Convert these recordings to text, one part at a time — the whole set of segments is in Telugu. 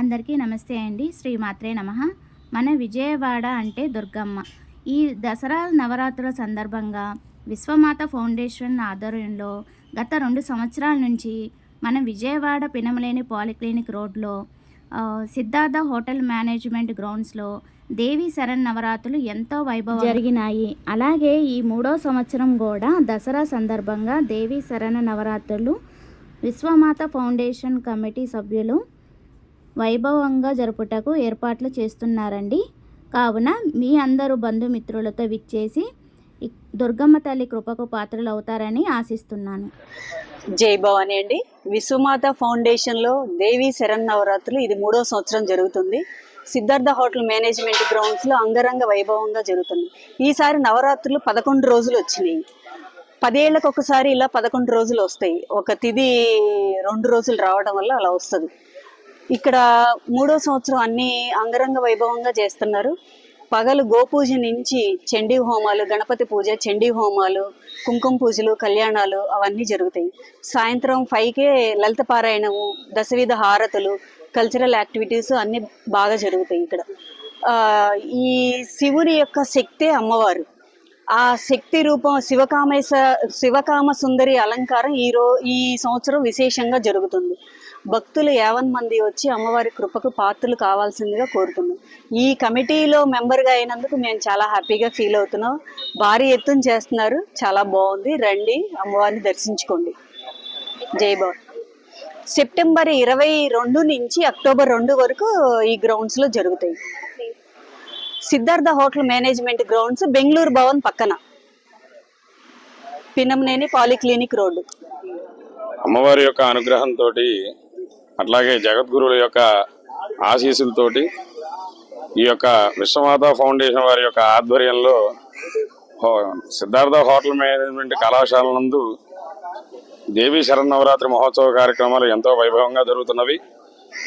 అందరికీ నమస్తే అండి. శ్రీ మాత్రే నమ. మన విజయవాడ అంటే దుర్గమ్మ. ఈ దసరా నవరాత్రుల సందర్భంగా విశ్వమాత ఫౌండేషన్ ఆధ్వర్యంలో గత రెండు సంవత్సరాల నుంచి మన విజయవాడ పినమలేని పాలిక్లినిక్ రోడ్లో సిద్ధార్థ హోటల్ మేనేజ్మెంట్ గ్రౌండ్స్లో దేవి శరణ్ నవరాత్రులు ఎంతో వైభవం జరిగినాయి. అలాగే ఈ మూడో సంవత్సరం కూడా దసరా సందర్భంగా దేవి శరణ నవరాత్రులు విశ్వమాత ఫౌండేషన్ కమిటీ సభ్యులు వైభవంగా జరుపుటకు ఏర్పాట్లు చేస్తున్నారండి. కావున మీ అందరూ బంధుమిత్రులతో విచ్చేసి దుర్గమ్మ తల్లి కృపకు పాత్రలు అవుతారని ఆశిస్తున్నాను. జై భవాని అండి. విశ్వమాత ఫౌండేషన్లో దేవి శరణ్ నవరాత్రులు ఇది మూడో సంవత్సరం జరుగుతుంది. సిద్ధార్థ హోటల్ మేనేజ్మెంట్ గ్రౌండ్స్లో అంగరంగ వైభవంగా జరుగుతుంది. ఈసారి నవరాత్రులు పదకొండు రోజులు వచ్చినాయి. పదేళ్ళకు ఒకసారి ఇలా పదకొండు రోజులు వస్తాయి. ఒక తిది రెండు రోజులు రావడం వల్ల అలా వస్తుంది. ఇక్కడ మూడో సంవత్సరం అన్ని అంగరంగ వైభవంగా చేస్తున్నారు. పగలు గోపూజ నుంచి చండీ హోమాలు గణపతి పూజ చండీ హోమాలు కుంకుమ పూజలు కళ్యాణాలు అవన్నీ జరుగుతాయి. సాయంత్రం ఫైవ్కే లలిత పారాయణము దశవిధ హారతులు కల్చరల్ యాక్టివిటీస్ అన్నీ బాగా జరుగుతాయి ఇక్కడ. ఈ శివుని యొక్క శక్తే అమ్మవారు. ఆ శక్తి రూపం శివకామేశ శివకామ సుందరి అలంకారం ఈ రో ఈ సంవత్సరం విశేషంగా జరుగుతుంది. భక్తులు యావన్ మంది వచ్చి అమ్మవారి కృపకు పాత్రలు కావాల్సిందిగా కోరుతున్నాం. ఈ కమిటీలో మెంబర్గా అయినందుకు మేము చాలా హ్యాపీగా ఫీల్ అవుతున్నాం. భారీ ఎత్తున చేస్తున్నారు. చాలా బాగుంది. రండి అమ్మవారిని దర్శించుకోండి. జై బాబు సెప్టెంబర్ ఇరవై రెండు నుంచి అక్టోబర్ రెండు వరకు ఈ గ్రౌండ్స్లో జరుగుతాయి. Siddhartha hotel management grounds Bengaluru Bhavan పక్కన. Pinnamaneni polyclinic road. అమ్మవారి యొక్క అనుగ్రహంతో అట్లాగే జగద్గురువుల యొక్క ఆశీస్సులతోటి ఈ యొక్క విశ్వమాత ఫౌండేషన్ వారి యొక్క ఆధ్వర్యంలో హో- సిద్ధార్థ హోటల్ మేనేజ్మెంట్ కళాశాల నందు దేవీ శరన్నవరాత్రి మహోత్సవ కార్యక్రమాలు ఎంతో వైభవంగా జరుగుతున్నవి.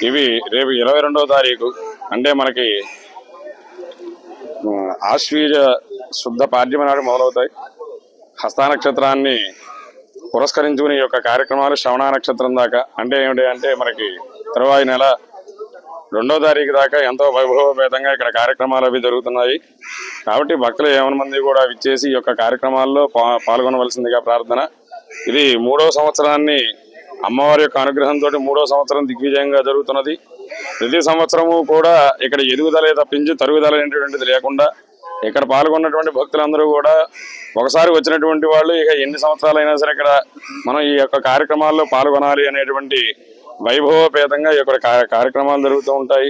ఇవి రేపు ఇరవై రెండవ తారీఖు. అంటే మనకి ఆశ్వీజ శుద్ధ పాడ్యమ నాడు మొదలవుతాయి. హస్తా నక్షత్రాన్ని పురస్కరించుకుని ఈ యొక్క కార్యక్రమాలు శ్రవణ నక్షత్రం దాకా అంటే ఏమిటి అంటే మనకి తరువాయి నెల రెండో తారీఖు దాకా ఎంతో వైభవపేతంగా ఇక్కడ కార్యక్రమాలు అవి జరుగుతున్నాయి. కాబట్టి భక్తులు ఏమని మంది కూడా విచ్చేసి ఈ యొక్క కార్యక్రమాల్లో పాల్గొనవలసిందిగా ప్రార్థన. ఇది మూడో సంవత్సరాన్ని అమ్మవారి యొక్క అనుగ్రహంతో మూడో సంవత్సరం దిగ్విజయంగా జరుగుతున్నది. ప్రతి సంవత్సరము కూడా ఇక్కడ ఎదుగుదలే తప్పించి తరుగుదల అనేటువంటిది లేకుండా ఇక్కడ పాల్గొన్నటువంటి భక్తులందరూ కూడా ఒకసారి వచ్చినటువంటి వాళ్ళు ఇక ఎన్ని సంవత్సరాలైనా సరే ఇక్కడ మనం ఈ యొక్క కార్యక్రమాల్లో పాల్గొనాలి అనేటువంటి వైభవపేతంగా ఈ యొక్క కార్యక్రమాలు జరుగుతూ ఉంటాయి.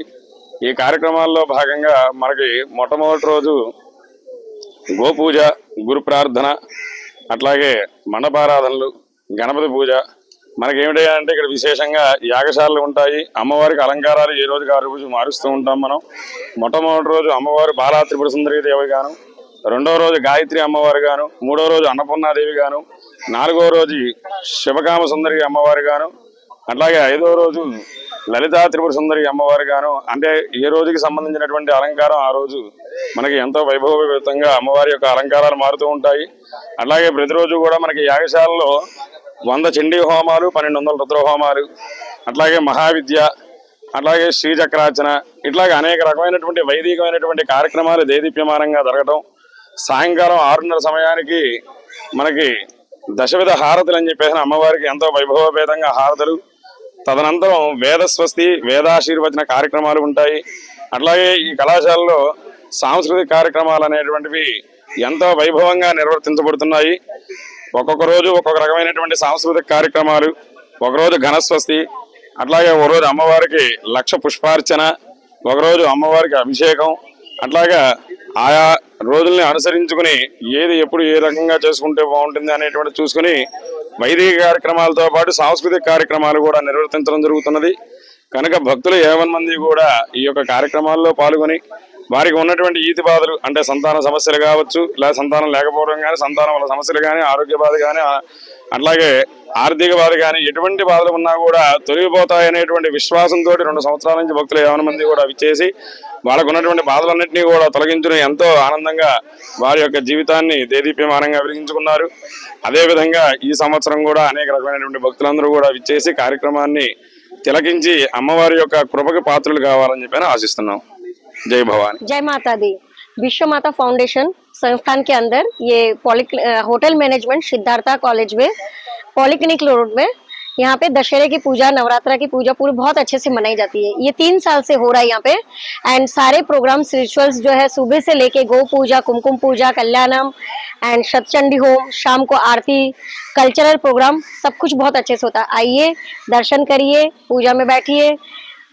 ఈ కార్యక్రమాల్లో భాగంగా మనకి మొట్టమొదటి రోజు గోపూజ గురు ప్రార్థన అట్లాగే మండపారాధనలు గణపతి పూజ మనకి ఇక్కడ విశేషంగా యాగశాలలు ఉంటాయి అమ్మవారికి అలంకారాలు ఏ రోజుకి ఆ రోజు మారుస్తూ ఉంటాం మనం. మొట్టమొదటి రోజు అమ్మవారు బాలా త్రిపుర సుందరి దేవి గాను రెండో రోజు గాయత్రి అమ్మవారు గాను మూడో రోజు అన్నపూర్ణాదేవి గాను నాలుగో రోజు శివకామ సుందరి అమ్మవారు గాను అట్లాగే ఐదో రోజు లలితా త్రిపుర సుందరి అమ్మవారు గాను అంటే ఏ రోజుకి సంబంధించినటువంటి అలంకారం ఆ రోజు మనకి ఎంతో వైభవపేతంగా అమ్మవారి యొక్క అలంకారాలు మారుతూ ఉంటాయి. అట్లాగే ప్రతిరోజు కూడా మనకి యాగశాలలో వంద చండీ హోమాలు పన్నెండు వందల రుద్రహోమాలు అట్లాగే మహావిద్య అట్లాగే శ్రీచక్రార్చన ఇట్లాగే అనేక రకమైనటువంటి వైదికమైనటువంటి కార్యక్రమాలు దేదీప్యమానంగా జరగటం. సాయంకాలం ఆరున్నర సమయానికి మనకి దశవిధ హారతులు అని చెప్పేసి అమ్మవారికి ఎంతో వైభవపేతంగా హారతులు. తదనంతరం వేద స్వస్తి వేదాశీర్వచన కార్యక్రమాలు ఉంటాయి. అట్లాగే ఈ కళాశాలలో సాంస్కృతిక కార్యక్రమాలు అనేటువంటివి ఎంతో వైభవంగా నిర్వర్తించబడుతున్నాయి. ఒక్కొక్క రోజు ఒక్కొక్క రకమైనటువంటి సాంస్కృతిక కార్యక్రమాలు ఒకరోజు ఘనస్వస్తి అట్లాగే ఒక రోజు అమ్మవారికి లక్ష పుష్పార్చన ఒకరోజు అమ్మవారికి అభిషేకం అట్లాగా ఆయా రోజుల్ని అనుసరించుకుని ఏది ఎప్పుడు ఏ రకంగా చేసుకుంటే బాగుంటుంది అనేటువంటి చూసుకుని వైదిక కార్యక్రమాలతో పాటు సాంస్కృతిక కార్యక్రమాలు కూడా నిర్వర్తించడం జరుగుతున్నది. కనుక భక్తులు ఏవన్ మంది కూడా ఈ యొక్క కార్యక్రమాల్లో పాల్గొని వారికి ఉన్నటువంటి ఈతి బాధలు అంటే సంతాన సమస్యలు కావచ్చు లేదా సంతానం లేకపోవడం కానీ సంతానం వల్ల సమస్యలు కానీ ఆరోగ్య బాధ కానీ అట్లాగే ఆర్థిక బాధ కానీ ఎటువంటి బాధలు ఉన్నా కూడా తొలగిపోతాయనేటువంటి విశ్వాసంతో రెండు సంవత్సరాల నుంచి భక్తులు ఏమైనా మంది కూడా విచ్చేసి వాళ్ళకు ఉన్నటువంటి బాధలన్నింటినీ కూడా తొలగించుకుని ఎంతో ఆనందంగా వారి యొక్క జీవితాన్ని దేదీప్యమానంగా వెలిగించుకున్నారు. అదేవిధంగా ఈ సంవత్సరం కూడా అనేక రకమైనటువంటి భక్తులందరూ కూడా విచ్చేసి కార్యక్రమాన్ని తిలకించి అమ్మవారి యొక్క కృపకి పాత్రలు కావాలని చెప్పి ఆశిస్తున్నాం. जय भवानी। जय माता दी। विश्व माता फाउंडेशन संस्थान के अंदर ये होटल मैनेजमेंट सिद्धार्था कॉलेज में, पॉलिक्लिनिक रोड में, यहाँ पे दशहरे की पूजा, नवरात्रा की पूजा पूरी बहुत अच्छे से मनाई जाती है। ये तीन साल से हो रहा है यहाँ पे। एंड सारे प्रोग्राम्स रिचुअल्स जो है, सुबह से लेके गो पूजा, कुमकुम पूजा, कल्याणम एंड सतचंडी होम, शाम को आरती कल्चरल प्रोग्राम सब कुछ बहुत अच्छे से होता है। आइए, दर्शन करिए, पूजा में बैठिए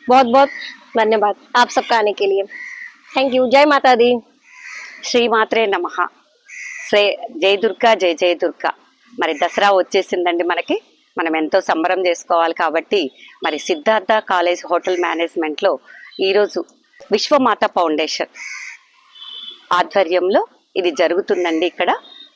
बहुत बहुत धन्यवाद आप सबका आने के लिए थैंक यू जय माता दी శ్రీమాత్రే నమ శ్రీ జై దుర్గా జై జై దుర్గా మరి దసరా వచ్చేసిందండి మనకి మనం ఎంతో సంబరం చేసుకోవాలి కాబట్టి మరి సిద్ధార్థ కాలేజ్ హోటల్ మేనేజ్మెంట్లో ఈరోజు విశ్వమాత ఫౌండేషన్ ఆధ్వర్యంలో ఇది జరుగుతుందండి ఇక్కడ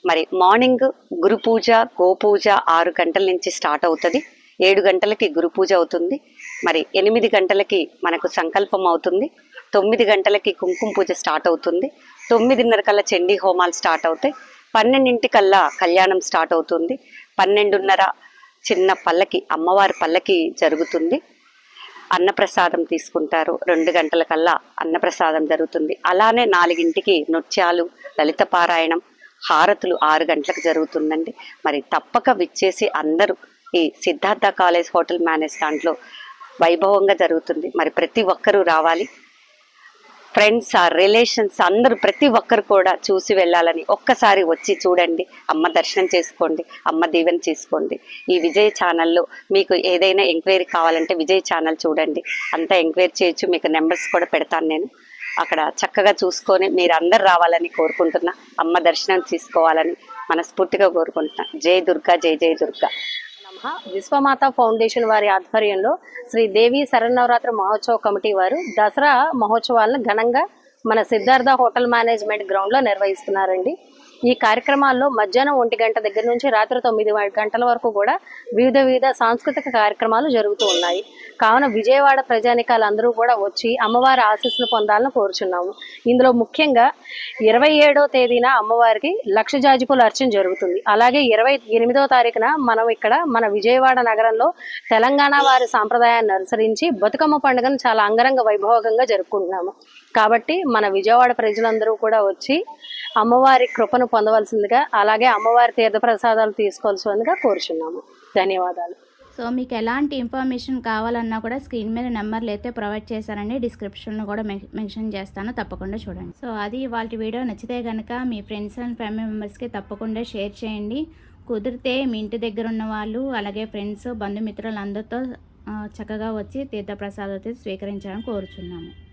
మరి మార్నింగ్ గురు పూజ గోపూజ ఆరు గంటల నుంచి స్టార్ట్ అవుతుంది ఏడు గంటలకి గురు పూజ అవుతుంది మరి ఎనిమిది గంటలకి మనకు సంకల్పం అవుతుంది. తొమ్మిది గంటలకి కుంకుమ పూజ స్టార్ట్ అవుతుంది. తొమ్మిదిన్నర కల్లా చండీ హోమాలు స్టార్ట్ అవుతాయి. పన్నెండింటికల్లా కళ్యాణం స్టార్ట్ అవుతుంది. పన్నెండున్నర చిన్న పల్లకి అమ్మవారి పల్లకి జరుగుతుంది. అన్నప్రసాదం తీసుకుంటారు. రెండు గంటల కల్లా అన్నప్రసాదం జరుగుతుంది. అలానే నాలుగింటికి నృత్యాలు లలిత పారాయణం హారతులు ఆరు గంటలకు జరుగుతుందండి. మరి తప్పక విచ్చేసి అందరూ ఈ సిద్ధార్థ కాలేజ్ హోటల్ మేనేజ్ దాంట్లో వైభవంగా జరుగుతుంది. మరి ప్రతి ఒక్కరూ రావాలి. ఫ్రెండ్స్ ఆ రిలేషన్స్ అందరూ ప్రతి ఒక్కరు కూడా చూసి వెళ్ళాలని ఒక్కసారి వచ్చి చూడండి. అమ్మ దర్శనం చేసుకోండి. అమ్మ దీవెన చేసుకోండి. ఈ విజయ్ ఛానల్లో మీకు ఏదైనా ఎంక్వైరీ కావాలంటే విజయ్ ఛానల్ చూడండి. అంతా ఎంక్వైరీ చేయొచ్చు. మీకు నెంబర్స్ కూడా పెడతాను నేను. అక్కడ చక్కగా చూసుకొని మీరు అందరు రావాలని కోరుకుంటున్నా. అమ్మ దర్శనం తీసుకోవాలని మనస్ఫూర్తిగా కోరుకుంటున్నా. జై దుర్గా జై జై దుర్గా. విశ్వమాత ఫౌండేషన్ వారి ఆధ్వర్యంలో శ్రీ దేవి శరన్నవరాత్రి మహోత్సవ కమిటీ వారు దసరా మహోత్సవాలను ఘనంగా మన సిద్ధార్థ హోటల్ మేనేజ్మెంట్ గ్రౌండ్లో నిర్వహిస్తున్నారండి. ఈ కార్యక్రమాల్లో మధ్యాహ్నం ఒంటి గంట దగ్గర నుంచి రాత్రి తొమ్మిది గంటల వరకు కూడా వివిధ వివిధ సాంస్కృతిక కార్యక్రమాలు జరుగుతూ ఉన్నాయి. కావున విజయవాడ ప్రజానికాలు అందరూ కూడా వచ్చి అమ్మవారి ఆశీస్సులు పొందాలని కోరుచున్నాము. ఇందులో ముఖ్యంగా ఇరవై ఏడో తేదీన అమ్మవారికి లక్ష జాజిపూల అర్చన జరుగుతుంది. అలాగే ఇరవై ఎనిమిదో తారీఖున మనం ఇక్కడ మన విజయవాడ నగరంలో తెలంగాణ వారి సాంప్రదాయాన్ని అనుసరించి బతుకమ్మ పండుగను చాలా అంగరంగ వైభవంగా జరుపుకుంటున్నాము. కాబట్టి మన విజయవాడ ప్రజలందరూ కూడా వచ్చి అమ్మవారి కృపను పొందవలసిందిగా అలాగే అమ్మవారి తీర్థప్రసాదాలు తీసుకోవాల్సిందిగా కోరుచున్నాము. ధన్యవాదాలు. సో మీకు ఎలాంటి ఇన్ఫర్మేషన్ కావాలన్నా కూడా స్క్రీన్ మీద నెంబర్లు అయితే ప్రొవైడ్ చేశానండి డిస్క్రిప్షన్లో కూడా మెన్షన్ చేస్తాను. తప్పకుండా చూడండి. సో అది వాళ్ళ వీడియో. నచ్చితే కనుక మీ ఫ్రెండ్స్ అండ్ ఫ్యామిలీ మెంబర్స్కి తప్పకుండా షేర్ చేయండి. కుదిరితే మీ ఇంటి దగ్గర ఉన్న వాళ్ళు అలాగే ఫ్రెండ్స్ బంధుమిత్రులు అందరితో చక్కగా వచ్చి తీర్థప్రసాదాలు స్వీకరించాలని కోరుచున్నాము.